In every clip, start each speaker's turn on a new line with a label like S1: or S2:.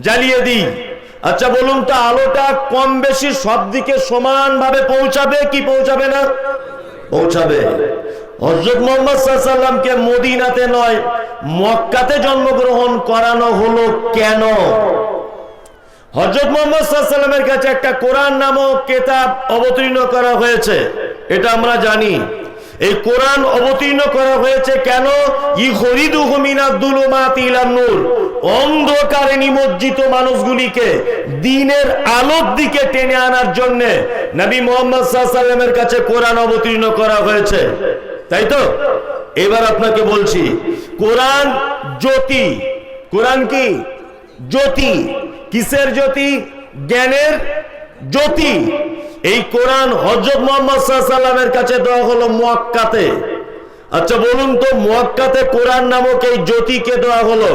S1: জ্বালিয়ে দিই। আচ্ছা বলুন তো, আলোটা কম বেশি সব দিকে সমানভাবে পৌঁছাবে কি পৌঁছাবে না? পৌঁছাবে। হজরত মোহাম্মদ সাল্লামকে মদিনাতে নয়, মক্কাতে জন্মগ্রহণ করানো হলো কেন? হজরত মোহাম্মদ সাল্লামের কাছে একটা কোরআন নামক কেতাব অবতীর্ণ করা হয়েছে। এটা আমরা জানি। এই কোরআন অবতীর্ণ করা হয়েছে কেন? নূর। অন্ধকারে নিমজ্জিত মানুষগুলিকে দিনের আলোর দিকে টেনে আনার জন্য নবী মোহাম্মদ সাল্লামের কাছে কোরআন অবতীর্ণ করা হয়েছে। তাই তো? এবার আপনাকে বলছি, কোরআন জ্যোতি, কোরআন কি? জ্যোতি। কিসের জ্যোতি? জ্ঞানের জ্যোতি, এই কোরআন হজরত মোহাম্মদ সাল্লামের কাছে দেওয়া হলো মোয়াক্কাতে। আচ্ছা বলুন তো, মোয়াক্কাতে কোরআন নামক এই জ্যোতিকে দেওয়া হলো?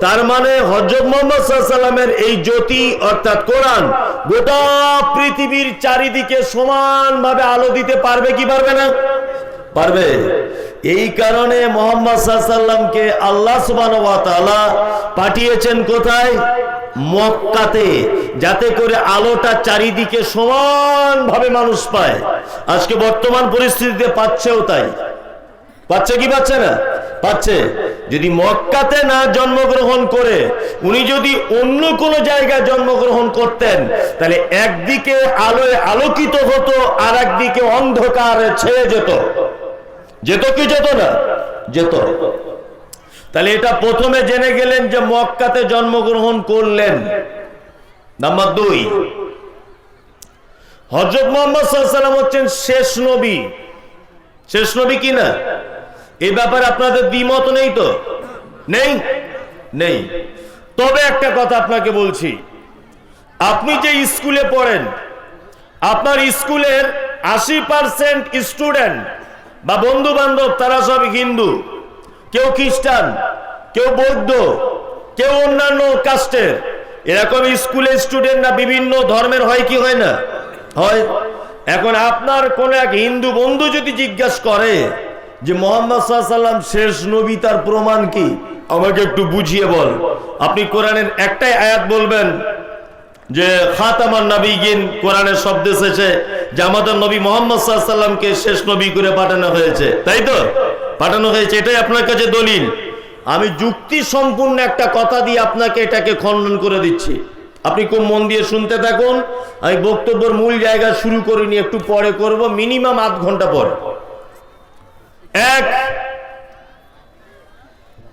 S1: তার মানে হজরত মোহাম্মদ সাল্লামের এই জ্যোতি, অর্থাৎ কোরআন, গোটা পৃথিবীর চারিদিকে সমানভাবে আলো দিতে পারবে কি পারবে না? পারবে? এই কারণে মোহাম্মদ সাল্লামকে আল্লাহ সুবান পাঠিয়েছেন কোথায়? মক্কাতে। যাতে করে আলোটা চারিদিকে সমানভাবে মানুষ পায়। আজকে বর্তমান পরিস্থিতিতে পাচ্ছেও তাই। পাচ্ছে কি পাচ্ছে না? পাচ্ছে। যদি মক্কাতে না জন্মগ্রহণ করে, উনি যদি অন্য কোনো জায়গায় জন্মগ্রহণ করতেন, তাহলে একদিকে আলোয় আলোকিত হতো আর একদিকে অন্ধকারে ছেড়ে যেত। যেত কি যেত না, যেত। তাহলে এটা প্রথমে জেনে গেলেন যে মক্কাতে জন্মগ্রহণ করলেন। নাম্বার দুই হজরত মোহাম্মদ সাল্লাম হচ্ছেন শেষ নবী। শেষ নবী কি না? এই ব্যাপারে আপনাদের দ্বিমত নেই তো? নেই? নেই। তবে একটা কথা আপনাকে বলছি। আপনি যে স্কুলে পড়েন, আপনার স্কুলের আশি পার্সেন্ট স্টুডেন্ট বা বন্ধু বান্ধব তারা সব হিন্দু। কেউ খ্রিস্টান, কেউ বৌদ্ধ, কেউ অন্যান্য কাস্টের। এরকম স্কুলের স্টুডেন্ট না বিভিন্ন ধর্মের হয় কি হয় না? হয়। এখন আপনার কোন এক হিন্দু বন্ধু যদি জিজ্ঞাসা করে যে, মোহাম্মদ সাল্লাম শেষ নবী তার প্রমাণ কি? আমাকে একটু বুঝিয়ে বল। আপনি কোরআনের একটাই আয়াত বলবেন যে খাতামান নবীগিন কোরআনের শব্দ এসেছে যে আমাদের নবী মোহাম্মদ সাল্লামকে শেষ নবী করে পাঠানো হয়েছে। তাই তো? পাঠানো হয়েছে, এটাই আপনার কাছে দলিল। আমি যুক্তি সম্পূর্ণ একটা কথা দিয়ে আপনাকে এটাকে খণ্ডন করে দিচ্ছি। আপনি খুব মন দিয়ে শুনতে থাকুন, আমি বক্তব্যের মূল জায়গা শুরু করিনি একটু পরে করব, মিনিমাম আধ ঘণ্টা পরে। এক,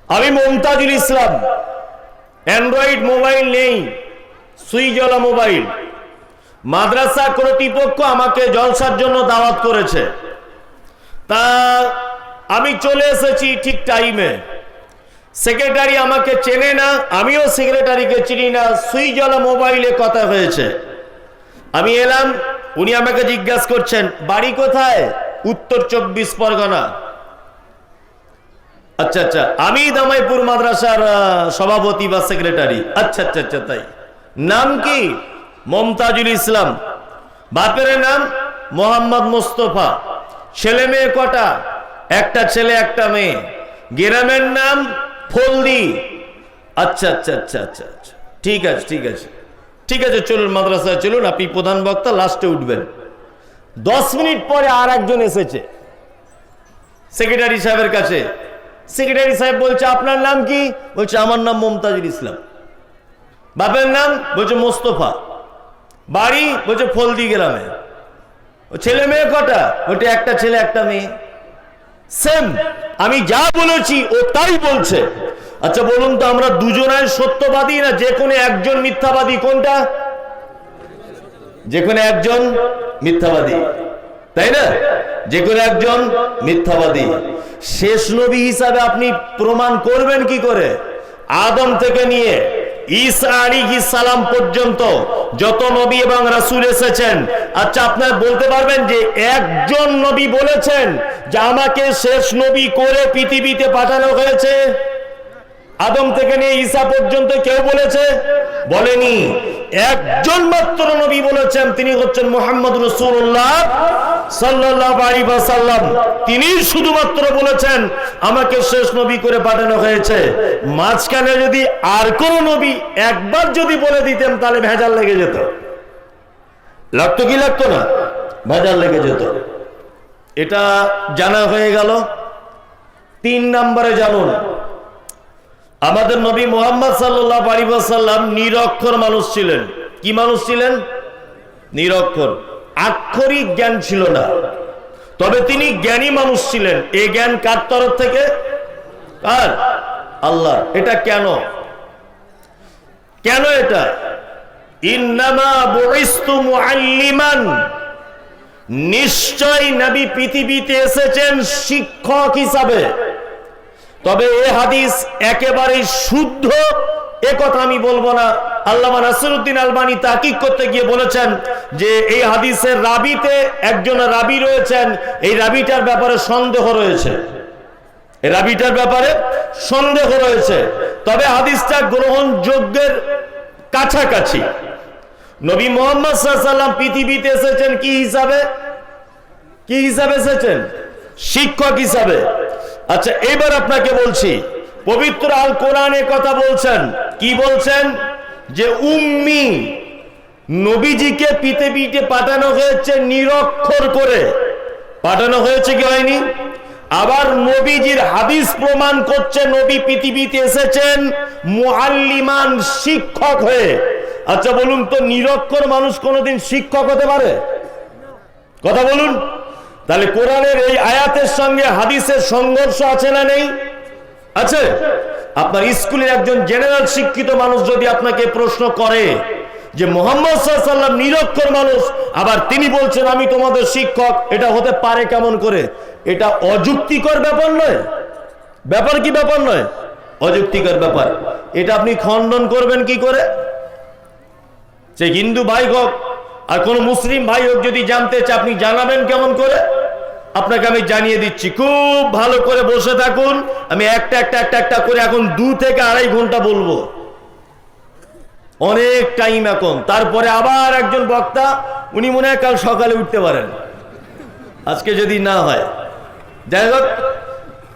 S1: আমি মমতাজুল ইসলাম, অ্যান্ড্রয়েড মোবাইল নেই। সুইজলা মোবাইল। মাদ্রাসা কর্তৃপক্ষ আমাকে জলসার জন্য দাওয়াত করেছে। তা আমি চলে এসেছি ঠিক টাইমে সেক্রেটারি আমাকে চেনে না, আমিও সেক্রেটারিকে চিনি না, সুইজলা মোবাইলে কথা হয়েছে। আমি এলাম, উনি আমাকে জিজ্ঞাসা করছেন, বাড়ি কোথায়? উত্তর, চব্বিশ পরগনা। আচ্ছা আচ্ছা আমি দামাইপুর মাদ্রাসার সভাপতি বা সেক্রেটারি। আচ্ছা আচ্ছা আচ্ছা তাই। নাম কি? মমতাজুল ইসলাম। বাপের নাম মোহাম্মদ মোস্তফা। ছেলে মেয়ে কটা? একটা ছেলে, একটা মেয়ে। গ্রামের নাম ফলদি। আচ্ছা আচ্ছা আচ্ছা আচ্ছা আচ্ছা। ঠিক আছে ঠিক আছে। ঠিক আছে, চলুন মাদ্রাসায় চলুন। আপনি প্রধান বক্তা, লাস্টে উঠবেন। দশ মিনিট পরে আর একজন এসেছে। সেক্রেটারি সাহেবের কাছে। সেক্রেটারি সাহেব বলছে, আপনার নাম কি? বলছে, আমার নাম মমতাজুল ইসলাম। বাপের নাম বলছে মোস্তফা। বাড়ি বলছে ফলদি গ্রামে। ছেলে মেয়ে কটা? ওটা একটা ছেলে, একটা মেয়ে। সেম আমি যা বলেছি ও তাই বলছে। আচ্ছা বলুন তো আমরা দুজনাই সত্যবাদী না যে কোনো একজন মিথ্যাবাদী? কোনটা? যে কোনো একজন মিথ্যাবাদী। তাই না? যে কোনো একজন মিথ্যাবাদী। শেষ নবী হিসাবে আপনি প্রমাণ করবেন কি করে? আদম থেকে নিয়ে ঈসা আলিহি সালাম পর্যন্ত যত নবী এবং রাসূল এসেছেন। আচ্ছা আপনার বলতে পারবেন যে একজন নবী বলেছেন যে আমাকে শেষ নবী করে পৃথিবীতে পাঠানো হয়েছে? আদম থেকে নিয়ে ঈসা পর্যন্ত কেউ বলেছে? বলেনি। একজন মাত্র নবী বলেছেন, তিনি হচ্ছেন মোহাম্মদ রসুল্লাহ সাল্লাম তিনি শুধুমাত্র বলেছেন, আমাকে শেষ নবী করে পাঠানো হয়েছে। মাঝখানে যদি আর কোন নবী একবার যদি বলে দিতেন, তাহলে ভেজাল লেগে যেত। লাগতো কি লাগতো না? ভেজাল লেগে যেত। এটা জানা হয়ে গেল। তিন নম্বরে জানুন আমাদের নবী মোহাম্মদ সাল্লাহ আলিবাসাল্লাম নিরক্ষর মানুষ ছিলেন। কি মানুষ ছিলেন? নিরক্ষর। আক্ষরিক জ্ঞান ছিল না। তবে তিনি জ্ঞানী মানুষ ছিলেন। এই জ্ঞান কার তরফ থেকে? কার? আল্লাহ এটা কেন? কেন এটা? নিশ্চয় নবী পৃথিবীতে এসেছেন শিক্ষক হিসাবে। তবে এ হাদিস একেবারে শুদ্ধ। এ কথা আমি বলব না। আল্লামা নাসিরুদ্দিন আলবানি তাকিক করতে গিয়ে বলেছেন যে এই হাদিসের রাবিতে একজন রাবি রয়েছেন। এই রাবিটার ব্যাপারে সন্দেহ রয়েছে। এই রাবিটার ব্যাপারে সন্দেহ রয়েছে। তবে হাদিসটা গ্রহণযোগ্যের কাছাকাছি। নবী মোহাম্মদ সাল্লাম পৃথিবীতে এসেছেন কি হিসাবে? কি হিসাবে এসেছেন? শিক্ষক হিসাবে। আচ্ছা এবার আপনাকে বলছি, পবিত্র আল কোরআনে কথা বলছেন। কি বলছেন? যে উম্মি নবীজিকে পৃথিবীতে পাঠানো হয়েছে নিরক্ষর করে। পাঠানো হয়েছে কি হয়নি? আবার নবীজির হাদিস প্রমাণ করছে, নবী পৃথিবীতে এসেছেন মুআল্লিমান শিক্ষক হয়ে। আচ্ছা বলুন তো, নিরক্ষর মানুষ কোনোদিন শিক্ষক হতে পারে? কথা বলুন। তাহলে কোরআনের এই আয়াতের সঙ্গে হাদিসের সংঘর্ষ আছে না নেই? আছে? আপনার স্কুলের একজন জেনারেল শিক্ষিত মানুষ যদি আপনাকে প্রশ্ন করে যে মোহাম্মদ সাল্লাম নিরক্ষর মানুষ, আবার তিনি বলছেন, আমি তোমাদের শিক্ষক এটা হতে পারে কেমন করে? এটা অযুক্তিকর ব্যাপার নয়। ব্যাপার কি ব্যাপার নয়? অযুক্তিকর ব্যাপার। এটা আপনি খণ্ডন করবেন কি করে? সে হিন্দু ভাই হোক আর কোন মুসলিম ভাই হোক যদি জানতে চায়, আপনি জানাবেন কেমন করে? আপনাকে আমি জানিয়ে দিচ্ছি। খুব ভালো করে বসে থাকুন। আমি একটা একটা একটা একটা করে এখন দু থেকে আড়াই ঘণ্টা বলব। অনেক টাইম এখন। তারপরে আবার একজন বক্তা, উনি মনে হয় কাল সকালে উঠতে পারেন। আজকে যদি না হয়। যাই হোক,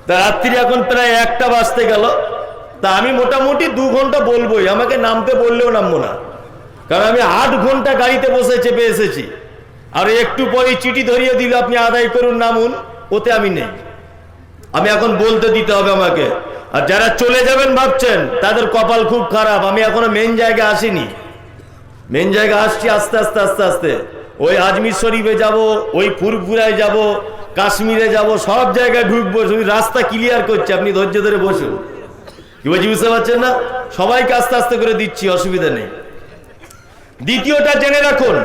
S1: তা রাত্রি এখন প্রায় একটা বাজতে গেল। তা আমি মোটামুটি দু ঘণ্টা বলবোই। আমাকে নামতে বললেও নামবো না। কারণ আমি আট ঘণ্টা গাড়িতে বসে চেপে এসেছি। আর একটু পরে চিঠি ধরিয়ে দিল, আপনি আদায় করুন নামুন ওতে আমি নেই। আমি এখন বলতে দিতে হবে আমাকে। আর যারা চলে যাবেন ভাবছেন, তাদের কপাল খুব খারাপ। আমি এখনও মেন জায়গায় আসিনি। মেন জায়গা আসছি আস্তে আস্তে আস্তে আস্তে। ওই আজমির শরীফে যাব, ওই ফুরফুরায় যাব, কাশ্মীরে যাব, সব জায়গায় ঢুকবো, শুধু রাস্তা ক্লিয়ার করছে। আপনি ধৈর্য ধরে বসুন। কি বলছি, বুঝতে পারছেন না? সবাইকে আস্তে আস্তে করে দিচ্ছি, অসুবিধা নেই। দ্বিতীয়টা জেনে রাখুন।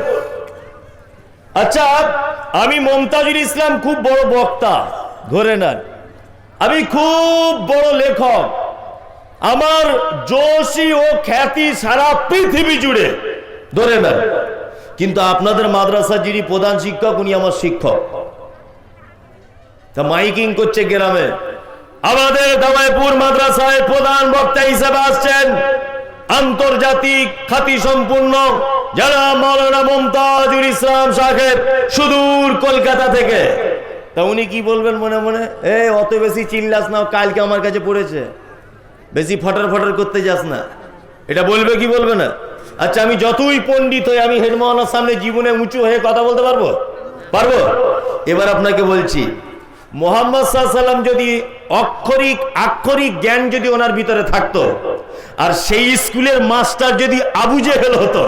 S1: আচ্ছা আমি মমতাজুল ইসলাম খুব বড় বক্তা, ধরে নেন। আমি খুব বড় লেখক। আমার যোশী ও খ্যাতি সারা পৃথিবী জুড়ে, ধরে নেন। কিন্তু আপনাদের মাদ্রাসা যিনি প্রধান শিক্ষক, উনি আমার শিক্ষক। তা মাইকিং করছে গ্রামে। আমাদের দামাইপুর মাদ্রাসায় প্রধান বক্তা হিসেবে আসছেন আন্তর্জাতিক খ্যাতি সম্পূর্ণ যারা মৌলানা মমতাজুল ইসলাম সাহেব সুদূর কলকাতা থেকে। তা উনি কি বলবেন মনে মনে? এ, অত বেশি চিল্লাস না, কালকে আমার কাছে পড়েছে। বেশি ফটার ফটার করতে যাস না। এটা বলবে কি বলবে না? আচ্ছা আমি যতই পণ্ডিত হই, আমি হেডমাওয়ানার সামনে জীবনে উঁচু হয়ে কথা বলতে পারব? পারব? এবার আপনাকে বলছি, মোহাম্মদ সাল্লাম যদি অক্ষরিক, আক্ষরিক জ্ঞান যদি ওনার ভিতরে থাকতো, আর সেই স্কুলের মাস্টার যদি আবু জেহেল হতো,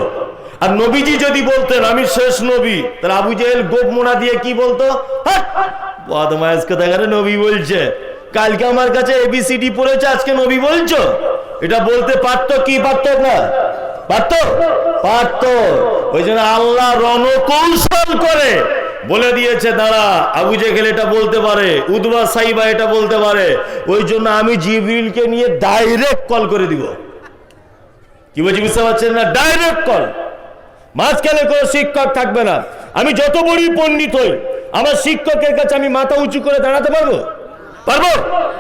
S1: আর নবীজি যদি বলতেন, আমি শেষ নবী তাহলে আবু জেহেল গোপ মোনা দিয়ে কি বলতো! বদমাইশ কোথাকারে নবী বলছে। কালকে আমার কাছে এবিসিডি পড়েছে, আজকে নবী বলছো? এটা বলতে পারতো কি পারতো না? পারতো? পারতো। ওই জন্য আল্লাহ রণকৌশল করে। বলে দিয়েছে, দাঁড়া, আবু জেহেল এটা বলতে পারে, উদবা সাইবা এটা বলতে পারে। ওই জন্য আমি জিবরিলকে নিয়ে ডাইরেক্ট কল করে দিব। কি বলছি, বুঝতে পারছেন না? ডাইরেক্ট কল মাঝখানে কোনো শিক্ষক থাকবে না। আমি যত বড়ই পণ্ডিত হই, আমার শিক্ষকের কাছে আমি মাথা উঁচু করে দাঁড়াতে পারব? পারব?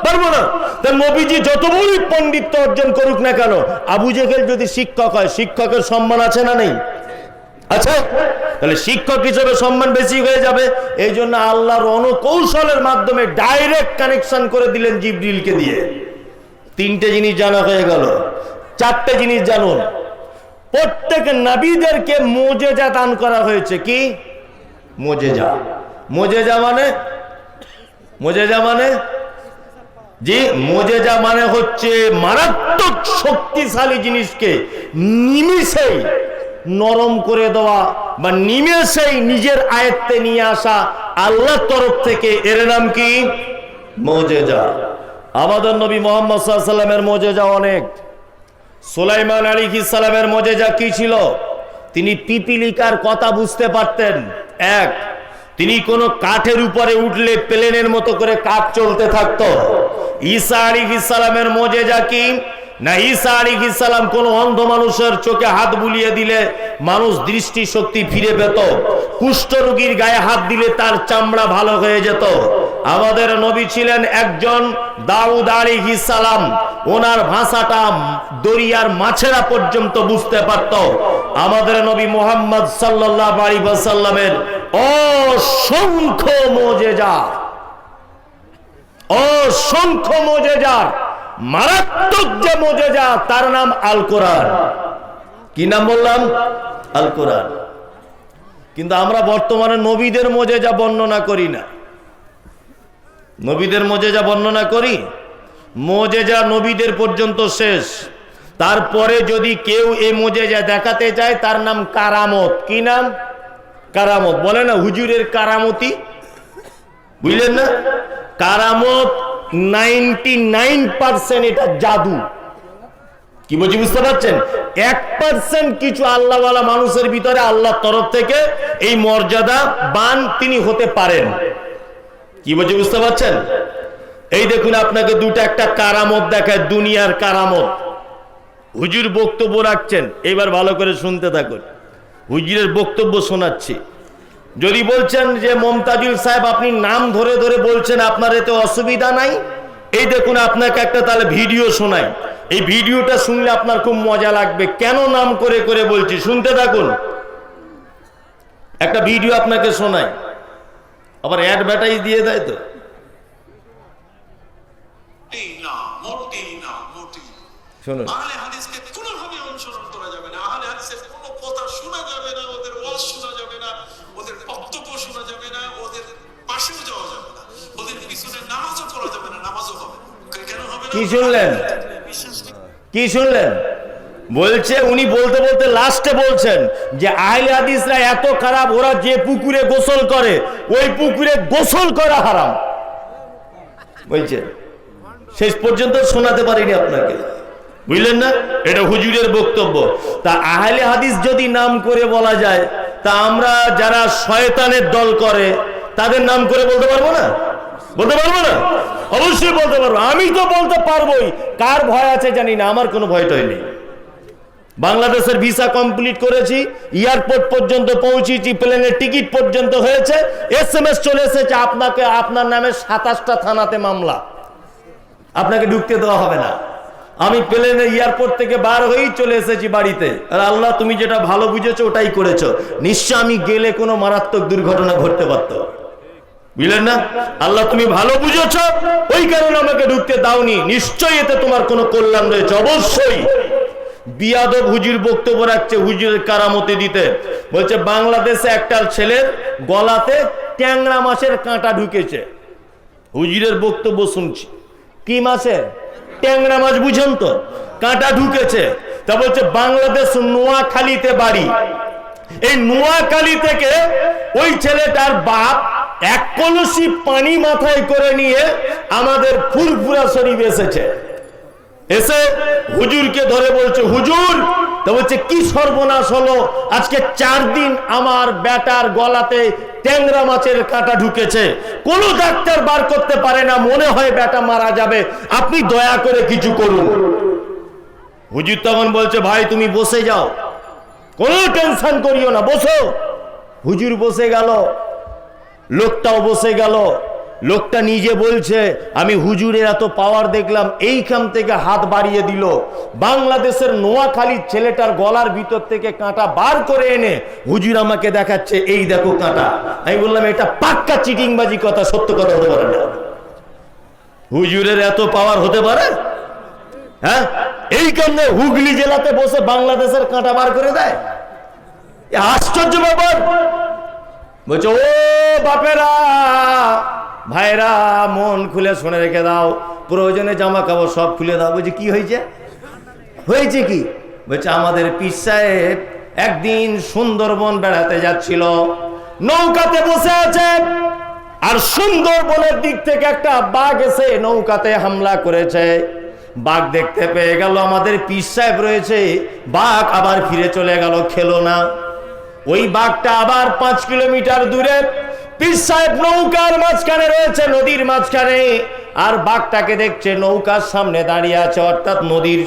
S1: পারব না। তা নবীজি যত বড়ই পণ্ডিত্য অর্জন করুক না কেন, আবু জেহেল যদি শিক্ষক হয়, শিক্ষকের সম্মান আছে না নেই? আচ্ছা তাহলে শিক্ষক হিসেবে সম্মান বেশি হয়ে যাবে। এই জন্য আল্লাহর অনকৌশলের মাধ্যমে ডাইরেক্ট কানেকশন করে দিলেন জিবরিলকে দিয়ে। তিনটে জিনিস জানা হয়ে গেল। চারটে জিনিস জানুন। প্রত্যেক নবীদেরকে মোজেজা দান করা হয়েছে কি? মোজেজা। মোজেজা মানে? মোজেজা মানে? জি, মোজেজা মানে হচ্ছে মারাত্মক শক্তিশালী জিনিসকে নিমিষেই নরম করে দেওয়া বা নিমেষেই নিজের আয়ত্তে নিয়ে আসা আল্লাহর তরফ থেকে এর নাম কি? মোজেজা। আমাদের নবী মোহাম্মদ সাল্লামের মোজেজা অনেক। সোলাইমান আলী সালামের মজেজা কি ছিল? তিনি পিপিলিকার কথা বুঝতে পারতেন। এক, তিনি কোনো কাঠের উপরে উঠলে প্লেনের মতো করে কাঠ চলতে থাকতো। ঈসা আলী সালামের মজেজা কি? না ঈসা আলী সালাম কোন অন্ধ মানুষের চোখে হাত বুলিয়ে দিলে মানুষ দৃষ্টি শক্তি ফিরে পেত। কুষ্ঠ রোগীর গায়ে হাত দিলে তার চামড়া ভালো হয়ে যেত। আমাদের নবী ছিলেন একজন দাউদ আলী সালাম। ওনার ভাষাটা দরিয়ার মাছেরা পর্যন্ত বুঝতে পারত। আমাদের নবী মোহাম্মদ সাল্লাহ আলী সাল্লামের অসংখ্য মোজেজা অসংখ্য মোজেজার মারাত্মক যে মোজেজা তার নাম আল কোরআন কি নাম বললাম? আল কোরআন কিন্তু আমরা বর্তমানে নবীদের মোজেজা বর্ণনা করি না। নবীদের মোজেজা বর্ণনা করি? মোজেজা নবীদের পর্যন্ত শেষ। তারপরে যদি কেউ এই মোজেজা দেখাতে চায় তার নাম কারামত। কি নাম? কারামত। বলে না, হুজুরের কারামতি। বুঝলেন না? কারামত নাইনটি নাইন পার্সেন্ট এটা জাদু। কি বলছি বুঝতে পারছেন? এক পার্সেন্ট কিছু আল্লাহওয়ালা মানুষের ভিতরে আল্লাহর তরফ থেকে এই তিনি হতে পারেন। কি বলছি বুঝতে পারছেন? এই দেখুন আপনাকে একটা কারামত দেখায়, দুনিয়ার কারামত। হুজুর বক্তব্য রাখছেন, এবার ভালো করে শুনতে থাকুন। হুজুরের বক্তব্য শোনাচ্ছি। যদি বলছেন যে মমতাজুল সাহেব আপনি নাম ধরে ধরে বলছেন আপনার এতে অসুবিধা নাই? এই দেখুন আপনাকে একটা তাহলে ভিডিও শোনাই। এই ভিডিওটা শুনলে আপনার খুব মজা লাগবে। কেন নাম করে করে বলছি? শুনতে থাকুন। একটা ভিডিও আপনাকে শোনাই। আবার অ্যাডভার্টাইজ দিয়ে দেয় তো। শুনুন
S2: আহলে হাদিসকে কোনোভাবে অনুসরণ করা যাবে না আহলে হাদিসের কোনো কথা শোনা যাবে না ওদের ওয়াজ শোনা যাবে না ওদের বক্তব্য শোনা যাবে না ওদের পাশেও যাওয়া যাবে না ওদের পিছনে নামাজও পড়া যাবে না নামাজও হবে না। কেন হবে না
S1: কি শুনলেন? কি শুনলেন? বলছে, উনি বলতে বলতে লাস্টে বলছেন যে, আহলে হাদিসরা এত খারাপ, ওরা যে পুকুরে গোসল করে, ওই পুকুরে গোসল করা হারাম। বলছে, শেষ পর্যন্ত শোনাতে পারিনি আপনাকে। বুঝলেন না? এটা হুজুরের বক্তব্য। তা আহলে হাদিস যদি নাম করে বলা যায়, তা আমরা যারা শয়তানের দল করে, তাদের নাম করে বলতে পারব না? বলতে পারব না? অবশ্যই বলতে পারব। আমি তো বলতে পারবোই। কার ভয় আছে জানি না, আমার কোনো ভয়টাই নেই। বাংলাদেশের ভিসা কমপ্লিট করেছি, এয়ারপোর্ট পর্যন্ত পৌঁছেছি, প্লেনের টিকিট পর্যন্ত হয়েছে এস এম এস চলে এসেছে, আপনাকে, আপনার নামে সাতাশটা থানাতে মামলা। আপনাকে ঢুকতে দেওয়া হবে না। আমি প্লেনে এয়ারপোর্ট থেকে বার হয়েই চলে এসেছি বাড়িতে। আর আল্লাহ, তুমি যেটা ভালো বুঝেছ, ওটাই করেছ। নিশ্চয় আমি গেলে কোনো মারাত্মক দুর্ঘটনা ঘটতে পারতো। বুঝলেন না? আল্লাহ তুমি ভালো বুঝেছ, ওই কারণে আমাকে ঢুকতে দাওনি। নিশ্চয়ই এতে তোমার কোনো কল্যাণ রয়েছে, অবশ্যই। বিয়াদব হুজুর বক্তব্য রাখছে হুজুরের কারামতি দিতে। বলছে, বাংলাদেশে একটা ছেলের গলাতে ট্যাংরা মাছের কাঁটা ঢুকেছে। হুজুরের বক্তব্য শুনছি। কি মাছের? ট্যাংরা মাছ, বুঝেন তো? কাঁটা ঢুকেছে। তা বলছে, বাংলাদেশ নোয়াখালীতে বাড়ি। এই নোয়াখালী থেকে ওই ছেলেটার বাপ এক কলসি পানি মাথায় করে নিয়ে আমাদের ফুরফুরা শরীফ এসেছে। এসে হুজুরকে ধরে বলছে, হুজুর, তো বলছে, কি সর্বনাশ হলো? আজকে চার দিন আমার বেটার গলাতে ট্যাংরা মাছের কাঁটা ঢুকেছে। কোনো ডাক্তার বার করতে পারে না, মনে হয় বেটা মারা যাবে। আপনি দয়া করে কিছু করুন। হুজুর তখন বলছে, ভাই, তুমি বসে যাও। কোনো টেনশন করিও না, বসো। হুজুর বসে গেল। লোকটাও বসে গেল। লোকটা নিজে বলছে, আমি হুজুরের এত পাওয়ার দেখলাম, এইখান থেকে হাত বাড়িয়ে দিল। বাংলাদেশের নোয়াখালীর ছেলেটার গলার ভিতর থেকে কাঁটা বার করে এনে হুজুর আমাকে দেখাচ্ছে, এই দেখো কাঁটা। আমি বললাম, এটা পাক্কা চিটিংবাজি কথা, সত্য কথা হতে পারে না। হুজুরের এত পাওয়ার হতে পারে? হ্যাঁ? এই কারণে হুগলি জেলাতে বসে বাংলাদেশের কাঁটা বার করে দেয়? আশ্চর্য ব্যাপার। বলছে, ও বাপেরা, ভাইরা, মন খুলে শুনে রেখে দাও। প্রয়োজনে জামা কাপড় সব খুলে দাও। বলছে, কি হয়েছে? হয়েছে কি? বলছে, আমাদের পীর সাহেব একদিন সুন্দরবন বেড়াতে যাচ্ছিল। নৌকাতে বসে আছে আর সুন্দরবনের দিক থেকে একটা বাঘ এসে নৌকাতে হামলা করেছে। বাঘ দেখতে পেয়ে গেল, আমাদের পীর সাহেব রয়েছে। বাঘ আবার ফিরে চলে গেল, খেলো না। ওই বাঘটা আবার পাঁচ কিলোমিটার দূরে পীর সাহেব নৌকার মাঝখানে রয়েছে, নদীর মাঝখানে। আর বাঘটাকে দেখছে নৌকার সামনে দাঁড়িয়ে আছে, অর্থাৎ নদীর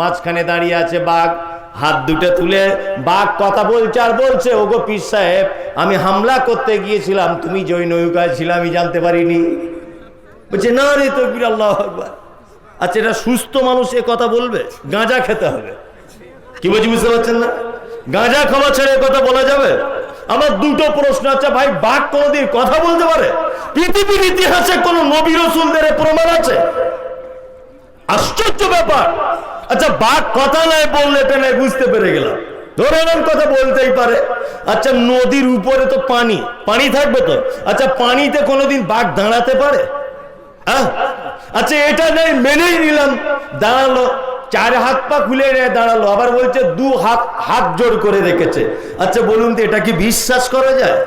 S1: মাঝখানে দাঁড়িয়ে আছে বাঘ। হাত দুটো তুলে বাঘ কথা বলছে আর বলছে, ওগো পীর সাহেব, আমি হামলা করতে গিয়েছিলাম, তুমি যে ওই নৌকায় ছিল, আমি জানতে পারিনি। বলছে, না রে তো আল্লাহ আচ্ছা এটা সুস্থ মানুষ এ কথা বলবে? গাঁজা খেতে হবে। কি বলছি, বুঝতে পারছেন না? গাঁজা খাওয়া ছেড়ে কথা বলা যাবে? আমার দুটো প্রশ্ন আছে, ভাই, বাঘ কোনদিন কথা বলতে পারে? পৃথিবীর ইতিহাসে কোন নবী রসুলদের প্রমাণ আছে? আশ্চর্য ব্যাপার। আচ্ছা বাঘ কথা নাই বললে টেনে বুঝতে পেরে গেলাম। ধরে নেন কথা বলতেই পারে। আচ্ছা নদীর উপরে তো পানি। পানি থাকবে তো? আচ্ছা পানিতে কোনোদিন বাঘ দাঁড়াতে পারে? আচ্ছা এটা নেই, মেনেই নিলাম। দাঁড়াল। চার হাত পা খুলে দাঁড়াল। আবার বলছে, দু হাত হাত জোর করে রেখেছে। আচ্ছা বলুন তো, এটা কি বিশ্বাস করা যায়?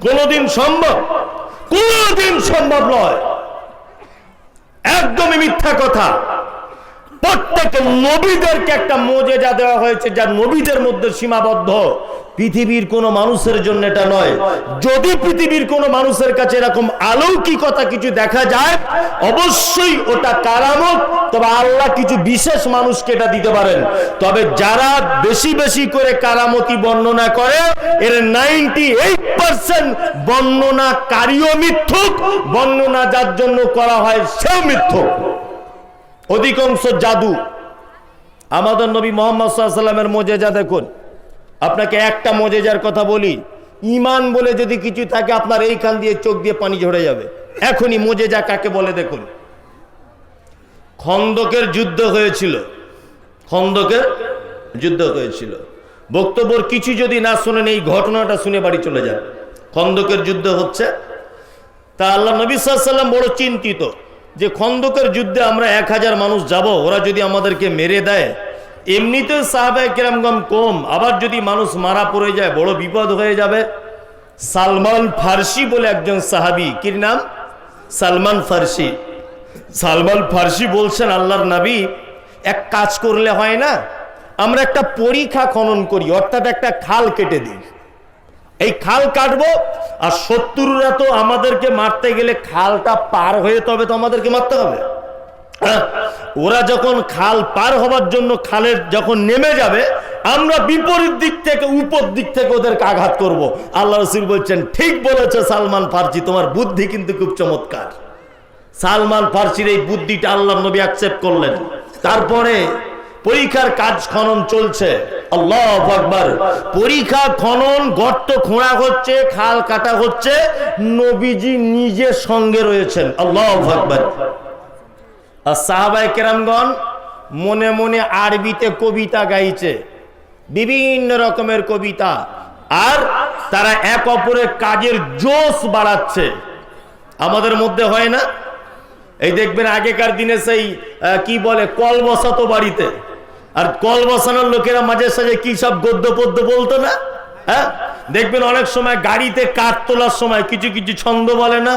S1: কোনোদিন সম্ভব? কোনোদিন সম্ভব নয়। একদমই মিথ্যা কথা। প্রত্যেক নবীদেরকে একটা মজেজা দেওয়া হয়েছে, যা নবীদের মধ্যে সীমাবদ্ধ। পৃথিবীর কোন মানুষের জন্য এটা নয়। যদি পৃথিবীর কোন মানুষের কাছে এরকম আলৌকিকতা কিছু দেখা যায়, অবশ্যই ওটা কারামত। তবে আল্লাহ কিছু বিশেষ মানুষকে এটা দিতে পারেন। তবে যারা বেশি বেশি করে কারামতি বর্ণনা করে, এর নাইনটি এইট পার্সেন্ট বর্ণনা বর্ণনাকারীও মিথ্যুক। বর্ণনা যার জন্য করা হয় সেও মিথ্যুক। অধিকাংশ জাদু। আমাদের নবী মোহাম্মদ সাল্লামের মজেজা দেখুন। আপনাকে একটা মজেজার কথা বলি ইমান বলে যদি কিছু থাকে আপনার এইখান দিয়ে চোখ দিয়ে পানি ঝরে যাবে। এখনই মজেজা কাকে বলে দেখুন? খন্দকের যুদ্ধ হয়েছিল। খন্দকের যুদ্ধ হয়েছিল। বক্তব্যর কিছু যদি না শোনেন, এই ঘটনাটা শুনে বাড়ি চলে যান। খন্দকের যুদ্ধ হচ্ছে। তা আল্লাহ নবী সাল্লাম বড় চিন্তিত যে খন্দকের যুদ্ধে আমরা এক হাজার মানুষ যাব, ওরা যদি আমাদেরকে মেরে দেয় এমনিতেও সাহাবায় কিরামগম কম। আবার যদি মানুষ মারা পড়ে যায়, বড় বিপদ হয়ে যাবে। সালমান ফার্সি বলে একজন সাহাবি, কির নাম? সালমান ফার্সি। সালমান ফার্সি বলছেন, আল্লাহর নবী, এক কাজ করলে হয় না, আমরা একটা পরীক্ষা খনন করি, অর্থাৎ একটা খাল কেটে দিই। এই খাল কাটবো, আর শত্রুরা তো আমাদেরকে মারতে গেলে খালটা পার হয়ে তবে তো আমাদেরকে মারতে হবে? ওরা যখন খাল পার হবার জন্য খালের যখন নেমে যাবে, আমরা বিপরীত দিক থেকে, উপর দিক থেকে ওদেরকে আঘাত করব। আল্লাহ রসুল বলছেন, ঠিক বলেছে সালমান ফার্সি, তোমার বুদ্ধি কিন্তু খুব চমৎকার। সালমান ফার্সির এই বুদ্ধিটা আল্লাহ নবী অ্যাকসেপ্ট করলেন। তারপরে পরীক্ষার কাজ খনন চলছে। আল্লাহ আকবার। পরীক্ষা খনন, গর্ত খোঁড়া হচ্ছে, খাল কাটা হচ্ছে। নবীজি নিজের সঙ্গে রয়েছেন। আল্লাহ আকবার। সাহাবাই কেরামগণ মনে মনে আরবিতে কবিতা গাইছে, বিভিন্ন রকমের কবিতা। আর তারা এক অপরের কাজের জোশ বাড়াচ্ছে। আমাদের মধ্যে হয় না? এই দেখবেন আগেকার দিনে সেই কি বলে, কল বসাতো বাড়িতে। আর কল বসানোর লোকেরা মাঝে সাঝে কি সব গদ্য পদ্য বলতো না? হ্যাঁ? দেখবেন অনেক সময় গাড়িতে কাঠ তোলার সময় কিছু কিছু ছন্দ বলে না?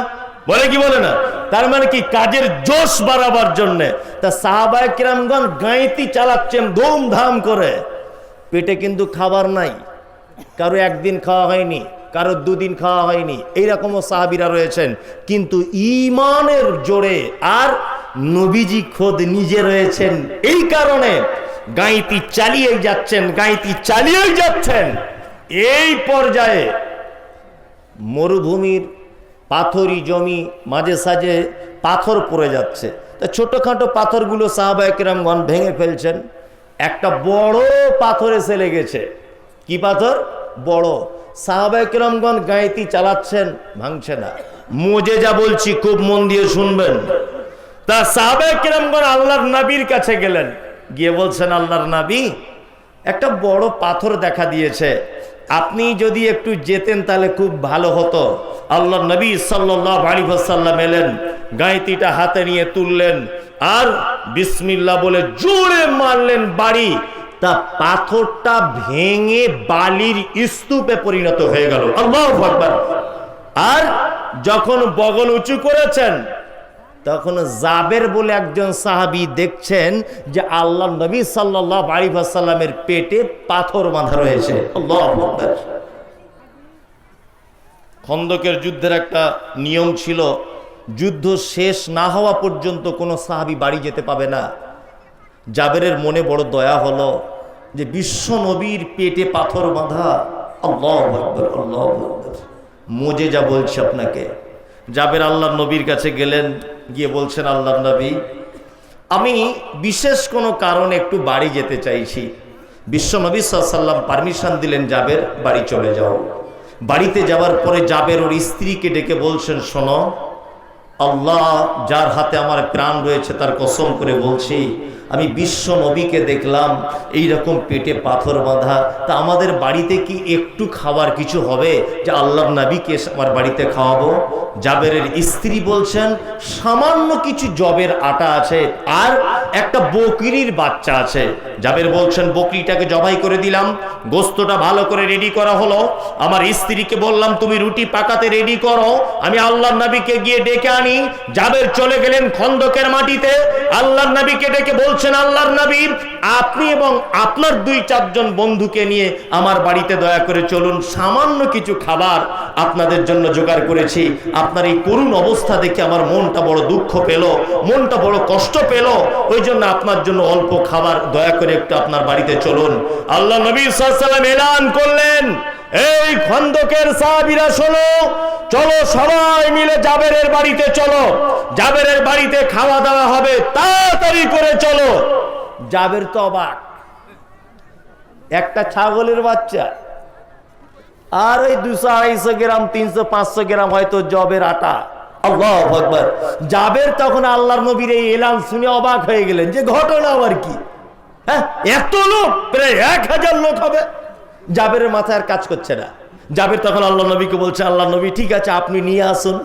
S1: বলে কি বলে না? তার মানে কি কাজের জোশ বাড়াবার জন্যে। তা সাহাবায় কিরামগণ গাঁইতি চালাচ্ছেন, ধুমধাম করে। পেটে কিন্তু খাবার নাই। কারও একদিন খাওয়া হয়নি, কারও দুদিন খাওয়া হয়নি। এইরকমও সাহাবিরা রয়েছেন। কিন্তু ইমানের জোরে আর নবীজি খোদ নিজে রয়েছেন। এই কারণে গাঁইতি চালিয়েই যাচ্ছেন, গাঁইতি চালিয়েই যাচ্ছেন। এই পর্যায়ে মরুভূমির পাথরই জমি, মাঝে সাঝে পাথর পড়ে যাচ্ছে। তা ছোটোখাটো পাথরগুলো সাহাবায়কেরামগণ ভেঙে ফেলছেন। একটা বড় পাথর এসে লেগেছে কি পাথর? বড়। সাহাবায়কেরামগণ গাঁয়েতি চালাচ্ছেন, ভাঙছে না। মোজে যা বলছি খুব মন দিয়ে শুনবেন। তা সাহাবায়কেরামগণ আল্লাহর নাবির কাছে গেলেন। গিয়ে বলছেন, আল্লাহর নাবি, একটা বড় পাথর দেখা দিয়েছে। আপনি যদি একটু যেতেন তাহলে খুব ভালো হতো। আল্লাহ নবী সাল্লাহ সাল্লাম এলেন, গাঁইতিটা হাতে নিয়ে তুললেন, আর বিসমিল্লা বলে জোরে মারলেন বাড়ি। তা পাথরটা ভেঙে বালির স্তূপে পরিণত হয়ে গেল। আর যখন বগল উঁচু করেছেন তখন জাবের বলে একজন সাহাবি দেখছেন যে আল্লাহ নবী সাল্লাহ আলিফাসাল্লামের পেটে পাথর বাঁধা রয়েছে। খন্দকের যুদ্ধের একটা নিয়ম ছিল, যুদ্ধ শেষ না হওয়া পর্যন্ত কোনো সাহাবি বাড়ি যেতে পাবে না। জাবেরের মনে বড় দয়া হলো যে বিশ্ব নবীর পেটে পাথর বাঁধা। আকবার যা বলছে আপনাকে। জাবের আল্লাহ নবীর কাছে গেলেন গিয়ে বলছেন আল্লাহ নবী, আমি বিশেষ কোনো কারণে একটু বাড়ি যেতে চাইছি। বিশ্ব নবী সাল্লাম পারমিশন দিলেন জাবের, বাড়ি চলে যাও। বাড়িতে যাওয়ার পরে জাবের ওর স্ত্রীকে ডেকে বলছেন, শোনো, আল্লাহ যার হাতে আমার প্রাণ রয়েছে তার কসম করে বলছি আমি বিশ্ব নবীকে দেখলাম এই রকম পেটে পাথর বাঁধা। তা আমাদের বাড়িতে কি একটু খাবার কিছু হবে যে আল্লাহ নবীকে আমার বাড়িতে খাওয়াবো? জাবেরের স্ত্রী বলছেন, সামান্য কিছু জবের আটা আছে আর একটা বকরির বাচ্চা আছে। জাবের বলছেন, বকরিটাকে জবাই করে দিলাম, গোস্তটা ভালো করে রেডি করা হলো। আমার স্ত্রীকে বললাম, তুমি রুটি পাকাতে রেডি করো, আমি আল্লাহ নবীকে গিয়ে ডেকে আনি। জাবের চলে গেলেন খন্দকের মাটিতে। আল্লাহ নবীকে ডেকে বলছেন আল্লাহর নবী, আপনি এবং আপনার দুই চারজন বন্ধুকে নিয়ে আমার বাড়িতে দয়া করে চলুন। সামান্য কিছু খাবার আপনাদের জন্য জোগাড় করেছি। আপনার এই করুণ অবস্থা দেখে আমার মনটা বড় দুঃখ পেল, মনটা বড় কষ্ট পেল। ওই জন্য আপনার জন্য অল্প খাবার দয়া করে একটু আপনার বাড়িতে চলুন। আল্লাহ নবী সাল্লাম এলান করলেন। এই খন্দকের সাহাবিরা শোনো, চলো সবাই মিলে জাবেরের বাড়িতে চলো, জাবেরের বাড়িতে খাওয়া দাওয়া হবে, তাড়াতাড়ি করে চলো। জাবের তো অবাক। একটা ছাগলের বাচ্চা, আর ওই দুশো আড়াইশো গ্রাম, তিনশো পাঁচশো গ্রাম হয়তো জবের আটা। জাবের তখন আল্লাহর নবীর এই এলান শুনে অবাক হয়ে গেলেন, যে ঘটনা আবার কি? হ্যাঁ এত লোক, প্রায় এক হাজার লোক হবে। জাবেরের মাথায় আর কাজ করছে না। জাবের তখন আল্লাহ নবীকে বলছে আল্লাহ নবী ঠিক আছে আপনি নিয়ে আসুন।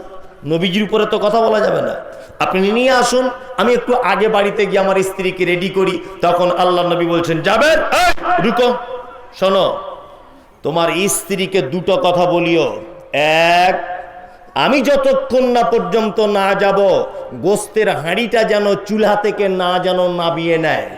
S1: নবীজির উপরে তো কথা বলা যাবে না। আপনি নিয়ে আসুন আমি একটু আগে বাড়িতে গিয়ে আমার স্ত্রীকে রেডি করি। তখন আল্লাহ নবী বলছেন জাবের এই, রুকো। শোনো তোমার স্ত্রীকে দুটো কথা বলিও। এক আমি যতক্ষণ না পর্যন্ত না যাব গোস্তের হাঁড়িটা যেন চুলহা থেকে না যেন নাবিয়ে নেয়।